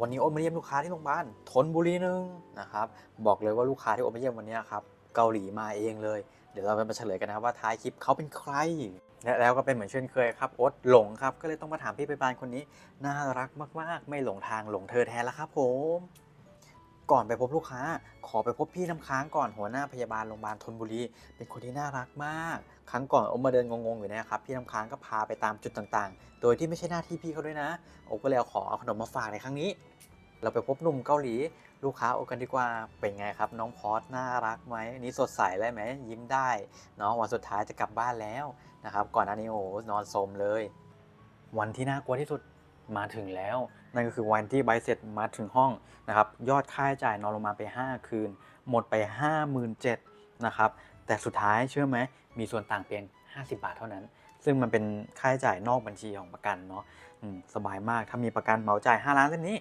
วันนี้โอตมาเยี่ยมลูกค้าที่โรงพยาบาลทนบุรีหนึ่งนะครับบอกเลยว่าลูกค้าที่โอตมาเยี่ยมวันนี้ครับเกาหลีมาเองเลย เดี๋ยวเราไปมาเฉลยกันนะครับว่าท้ายคลิปเขาเป็นใครและแล้วก็เป็นเหมือนเช่นเคยครับโอ๊ตหลงครับก็เลยต้องมาถามพี่พยาบาลคนนี้ น่ารักมากๆ ไม่หลงทางหลงเธอแทนแล้วครับผม ก่อนไปพบลูกค้า ขอไปพบพี่น้ำค้างก่อนหัวหน้าพยาบาลโรงพยาบาลธนบุรี เป็นคนที่น่ารักมาก ครั้งก่อนอมมาเดินงงๆอยู่นะครับ พี่น้ำค้างก็พาไปตามจุดต่างๆ โดยที่ไม่ใช่หน้าที่พี่เขาด้วยนะโอก็เลยเอาขอเอาขนมมาฝากในครั้งนี้ เราไปพบหนุ่มเกาหลี ลูกค้าโอกันดีกว่า เป็นไงครับ น้องพอสน่ารักไหมนี่สดใสเลยไหมยิ้มได้เนาะวันสุดท้ายจะกลับบ้านแล้วนะครับ ก่อนหน้านี้โอ้หนอนสมเลย วันที่น่ากลัวที่สุด มาถึงแล้ว นั่นก็คือวันที่ใบเสร็จมาถึงห้องนะครับยอดค่าใช้จ่ายนอนลงมาไป 5 คืน หมดไป 57,000นะครับแต่สุดท้ายเชื่อไหมมีส่วนต่างเพียง 50 บาทเท่านั้น ซึ่งมันเป็นค่าใช้จ่ายนอกบัญชีของประกันเนาะสบายมากถ้ามีประกันเหมาจ่าย 5 ล้านเส้นนี้